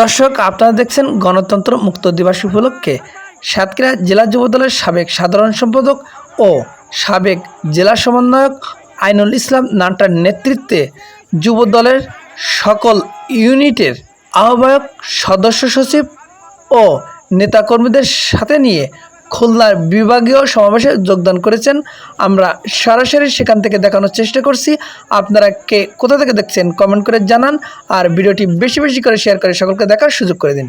দর্শক, আপনারা দেখছেন গণতন্ত্র মুক্ত দিবস উপলক্ষে সাতক্ষীরা জেলা যুবদলের সাবেক সাধারণ সম্পাদক ও সাবেক জেলা সমন্বয়ক আইনুল ইসলাম নান্টার নেতৃত্বে যুবদলের সকল ইউনিটের আহ্বায়ক, সদস্য সচিব ও নেতাকর্মীদের সাথে নিয়ে খুলনার বিভাগীয় সমাবেশে যোগদান করেছেন। আমরা সরাসরি সেখান থেকে দেখানোর চেষ্টা করছি। আপনারা কে কোথা থেকে দেখছেন কমেন্ট করে জানান আর ভিডিওটি বেশি বেশি করে শেয়ার করে সকলকে দেখার সুযোগ করে দিন।